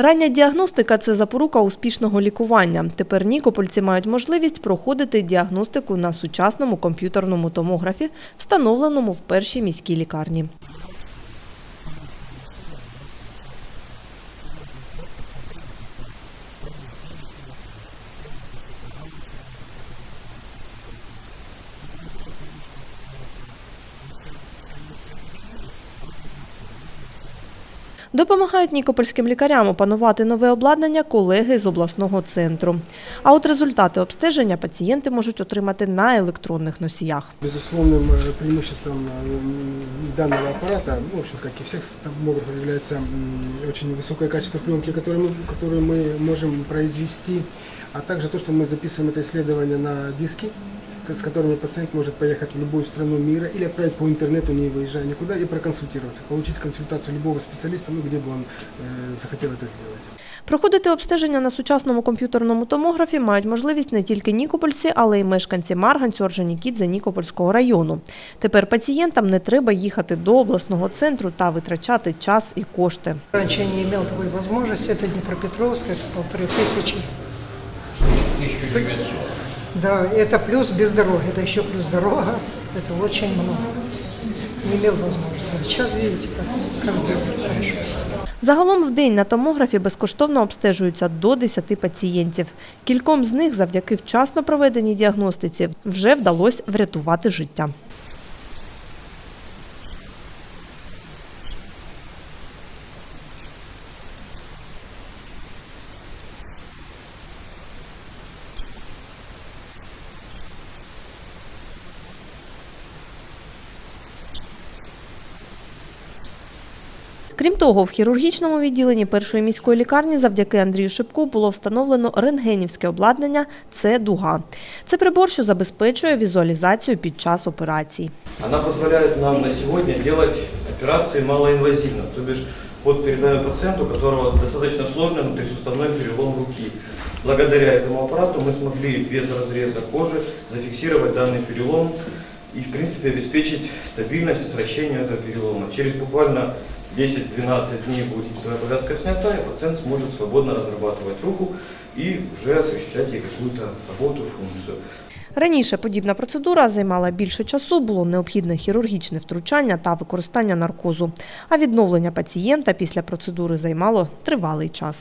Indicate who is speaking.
Speaker 1: Рання діагностика це запорука успішного лікування. Тепер нікопольці мають можливість проходити діагностику на сучасному комп'ютерному томографі, встановленому в першій міській лікарні. Допомагають нікопольським лікарям опанувати нове обладнання колеги з обласного центру. А от результати обстеження пацієнти можуть отримати на електронних носіях.
Speaker 2: Безусловным э, преимуществом э, данного аппарата, ну, в общем, как и всех томографов, является м, очень высокое качество пленки, которую мы, которую мы можем произвести, а также то, что мы записываем это исследование на диски, к- с которыми пациент может поехать в любую страну мира или отправить по интернету, не выезжая никуда, и проконсультироваться, получить консультацию любого специалиста, ну, где бы он э, захотел это сделать.
Speaker 1: Проходити обстеження на сучасному комп'ютерному томографі мають можливість не тільки нікопольці, але й мешканці Марганцю, Орджонікідзе, Нікопольського району. Тепер пацієнтам не треба їхати до обласного центру та витрачати час і кошти.
Speaker 3: Раньше я не имел такой возможности, это Днепропетровск, это полторы тысячи.
Speaker 4: 1900.
Speaker 3: Да, это плюс без дороги, это еще плюс дорога, это очень много. Не имел возможности. А Сейчас видите, как, как сделали хорошо.
Speaker 1: Загалом в день на томографі безкоштовно обстежуються до 10 пацієнтів. Кільком з них завдяки вчасно проведеній діагностиці вже вдалося врятувати життя. Крім того, в хірургічному відділенні першої міської лікарні завдяки Андрію Шипку було встановлено рентгенівське обладнання це дуга. Це прибор, що забезпечує візуалізацію під час операцій.
Speaker 5: Она позволяет нам на сегодня делать операции малоинвазивно, то бишь вот передаем пациенту, у которого достаточно сложный внутрисуставной перелом руки. Благодаря этому аппарату мы смогли без разреза кожи зафиксировать данный перелом и, в принципе, обеспечить стабильность сращения этого перелома. Через буквально 10-12 дней будет гипсовая повязка снята, и пациент сможет свободно разрабатывать руку и уже осуществлять ей какую-то работу, функцию.
Speaker 1: Раніше подібна процедура займала більше часу, було необхідне хірургічне втручання та використання наркозу. А відновлення пацієнта після процедури займало тривалий час.